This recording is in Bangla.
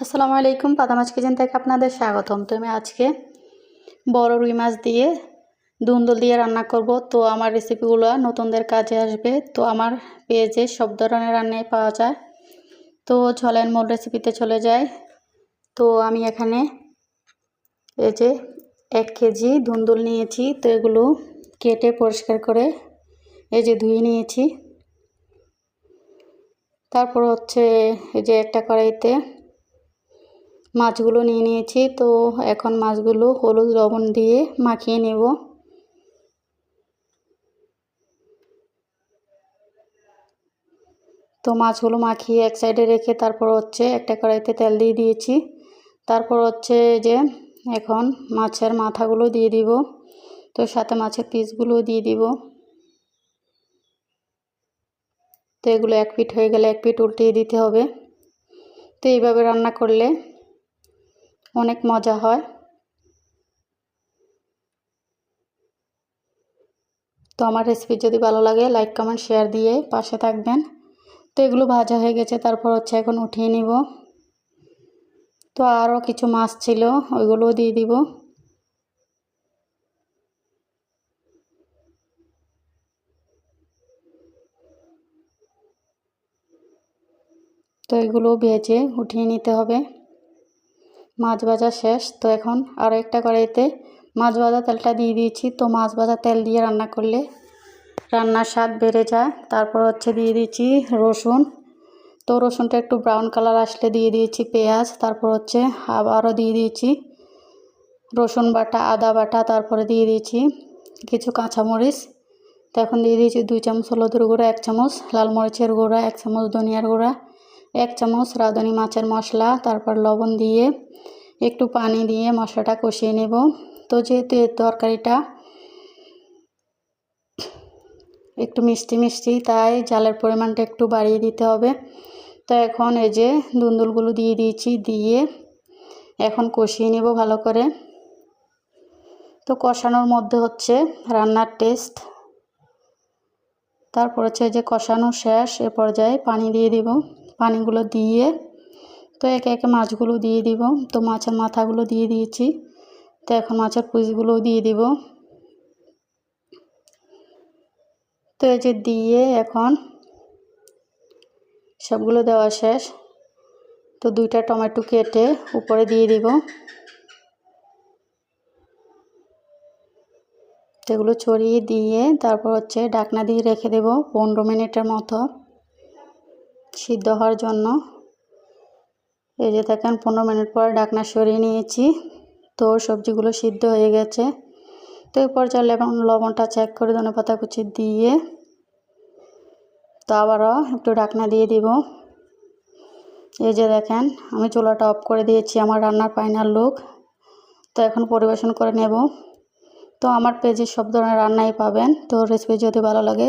আসসালামু আলাইকুম পাতা মাছ কিচেন থেকে আপনাদের স্বাগতম। তো আমি আজকে বড় রুই মাছ দিয়ে দুন্দুল দিয়ে রান্না করব। তো আমার রেসিপিগুলো নতুনদের কাজে আসবে। তো আমার পেজে সব ধরনের রান্নাই পাওয়া যায়। তো চলেন মূল রেসিপিতে চলে যায় তো আমি এখানে এই যে এক কেজি ধুন্দুল নিয়েছি। তো এগুলো কেটে পরিষ্কার করে এই যে ধুয়ে নিয়েছি। তারপর হচ্ছে এই যে একটা কড়াইতে মাছগুলো নিয়ে নিয়েছি। তো এখন মাছগুলো হলুদ লবণ দিয়ে মাখিয়ে নেব। তো মাছগুলো মাখিয়ে এক সাইডে রেখে তারপর হচ্ছে একটা কড়াইতে তেল দিয়ে দিয়েছি। তারপর হচ্ছে যে এখন মাছের মাথাগুলো দিয়ে দিব। তো সাথে মাছের পিসগুলো দিয়ে দিব। তো এগুলো এক পিঠ হয়ে গেলে এক পিঠ উল্টিয়ে দিতে হবে। তো এইভাবে রান্না করলে অনেক মজা হয়। তো আমার রেসিপি যদি ভালো লাগে লাইক কমেন্ট শেয়ার দিয়ে পাশে থাকবেন। তো এগুলো ভাজা হয়ে গেছে, তারপর হচ্ছে এখন উঠিয়ে নিব। তো আরও কিছু মাছ ছিল, ওইগুলোও দিয়ে দিব। তো এগুলো ভেজে উঠিয়ে নিতে হবে। মাছ ভাজা শেষ। তো এখন আরও একটা কড়াইতে মাছ ভাজা তেলটা দিয়ে দিয়েছি। তো মাছ ভাজা তেল দিয়ে রান্না করলে রান্নার স্বাদ বেড়ে যায়। তারপর হচ্ছে দিয়ে দিয়েছি রসুন। তো রসুনটা একটু ব্রাউন কালার আসলে দিয়ে দিয়েছি পেঁয়াজ। তারপর হচ্ছে আবারও দিয়ে দিয়েছি রসুন বাটা, আদা বাটা, তারপরে দিয়ে দিয়েছি কিছু কাঁচামরিচ। তো এখন দিয়ে দিয়েছি দুই চামচ হলুদের গুঁড়া, এক চামচ লাল মরিচের গুঁড়া, এক চামচ ধনিয়ার গুঁড়া। এক চামচ রাঁধুনি মাছের মশলা, তারপর লবণ দিয়ে একটু পানি দিয়ে মশলাটা কষিয়ে নেব। তো যেহেতু এর তরকারিটা একটু মিষ্টি মিষ্টি, তাই জালের পরিমাণটা একটু বাড়িয়ে দিতে হবে। তো এখন এই যে দুন্দুলগুলো দিয়ে দিয়েছি, দিয়ে এখন কষিয়ে নেব ভালো করে। তো কষানোর মধ্যে হচ্ছে রান্নার টেস্ট। তারপর হচ্ছে যে কষানো শেষ, এ পর্যায়ে পানি দিয়ে দিব। পানিগুলো দিয়ে, তো একে একে মাছগুলো দিয়ে দিব। তো মাছের মাথাগুলো দিয়ে দিয়েছি। তো এখন মাছের পিসগুলোও দিয়ে দিব। তো এই যে দিয়ে এখন সবগুলো দেওয়া শেষ। তো দুইটা টমেটো কেটে উপরে দিয়ে দিব। এগুলো ছড়িয়ে দিয়ে তারপর হচ্ছে ডাকনা দিয়ে রেখে দেব পনেরো মিনিটের মতো। সিদ্ধ হওয়ার জন্য। এই যে দেখেন, পনেরো মিনিট পর ডাকনা সরিয়ে নিয়েছি। তো সবজিগুলো সিদ্ধ হয়ে গেছে। তো এরপর চাইলে এখন লবণটা চেক করে ধনে পাতা কুচি দিয়ে তো আবারও একটু ডাকনা দিয়ে দিব। এই যে দেখেন, আমি চুলাটা অফ করে দিয়েছি আমার রান্নার ফাইনাল লুক তো এখন পরিবেশন করে নেব। তো আমার পেজে সব ধরনের রান্নাই পাবেন। তো রেসিপি যদি ভালো লাগে